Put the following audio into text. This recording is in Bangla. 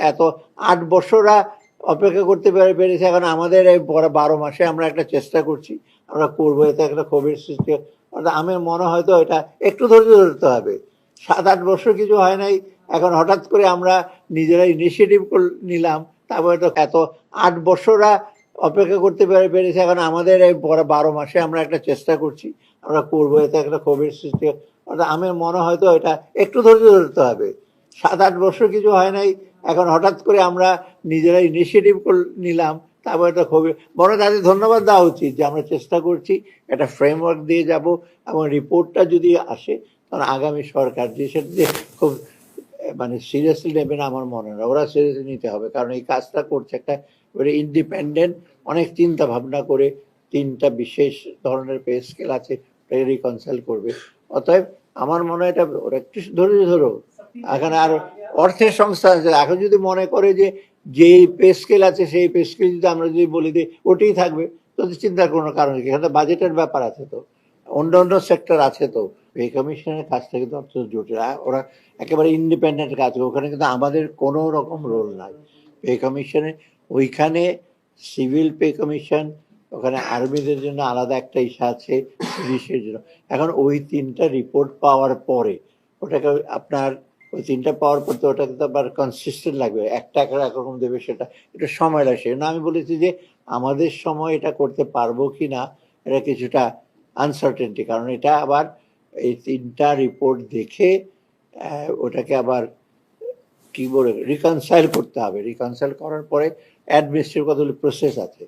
এত আট বছরা অপেক্ষা করতে পেরে- পেরেছে। এখন আমাদের এই বারো মাসে আমরা একটা চেষ্টা করছি। আমরা করব এতে একটা ক্ষোভের সৃষ্টি। অর্থাৎ আমার মনে হয়তো এটা একটু ধৈর্য ধরতে হবে। সাত আট বছর কিছু হয় নাই। এখন হঠাৎ করে আমরা নিজেরা ইনিশিয়েটিভ নিলাম। তারপরে তো এত আট বছরা অপেক্ষা করতে পেরে- পেরেছে। এখন আমাদের এই বারো মাসে আমরা একটা চেষ্টা করছি। আমরা করব এতে একটা ক্ষোভের সৃষ্টি। অর্থাৎ আমার মনে হয়তো এটা একটু ধৈর্য ধরতে হবে। সাত আট বছর কিছু হয় নাই। এখন হঠাৎ করে আমরা নিজেরা ইনিশিয়েটিভ নিলাম তারপরে তো খুবই বড় তাদের ধন্যবাদ দেওয়া উচিত যে আমরা চেষ্টা করছি একটা ফ্রেমওয়ার্ক দিয়ে যাব এবং রিপোর্টটা যদি আসে তখন আগামী সরকার যে সেটা দিয়ে খুব মানে সিরিয়াসলি নেবে না আমার মনে হয় ওরা সিরিয়াসলি নিতে হবে। কারণ এই কাজটা করছে একটা ভেরি ইন্ডিপেন্ডেন্ট অনেক চিন্তা ভাবনা করে তিনটা বিশেষ ধরনের পে স্কেল আছে রিকনসাইল করবে। অতএব আমার মনে হয় এটা ওরা একটু ধরে। ধরো এখানে আর অর্থের সংস্থা আছে। এখন যদি মনে করে যে যেই পে স্কেল আছে, সেই পে স্কেল যদি আমরা যদি বলি দিই ওটাই থাকবে তো চিন্তার কোনো কারণ নেই। এখানে বাজেটের ব্যাপার আছে তো। অন্য অন্য সেক্টর আছে তো। পে কমিশনের কাজটা কিন্তু অত্যন্ত জটিল ওরা একেবারে ইন্ডিপেন্ডেন্ট কাজ করে। ওখানে কিন্তু আমাদের কোনো রকম রোল নাই। পে কমিশনে ওইখানে সিভিল পে কমিশন ওখানে আর্মিদের জন্য আলাদা একটা ইসা আছে, পুলিশের জন্য। এখন ওই তিনটা রিপোর্ট পাওয়ার পরে, ওটাকে আপনার ওই তিনটা পাওয়ার পর তো ওটাকে তো আবার কনসিস্টেন্ট লাগবে। একটা একরকম দেবে সেটা একটু সময় লাগছে। না আমি বলেছি যে আমাদের সময় এটা করতে পারব কি না, এটা কিছুটা আনসার্টেনটি কারণ এটা আবার এই তিনটা রিপোর্ট দেখে ওটাকে আবার কি বলে রিকনসাইল করতে হবে। রিকনসাইল করার পরে অ্যাডমিনিস্ট্রেটিভ কতগুলি প্রসেস আছে।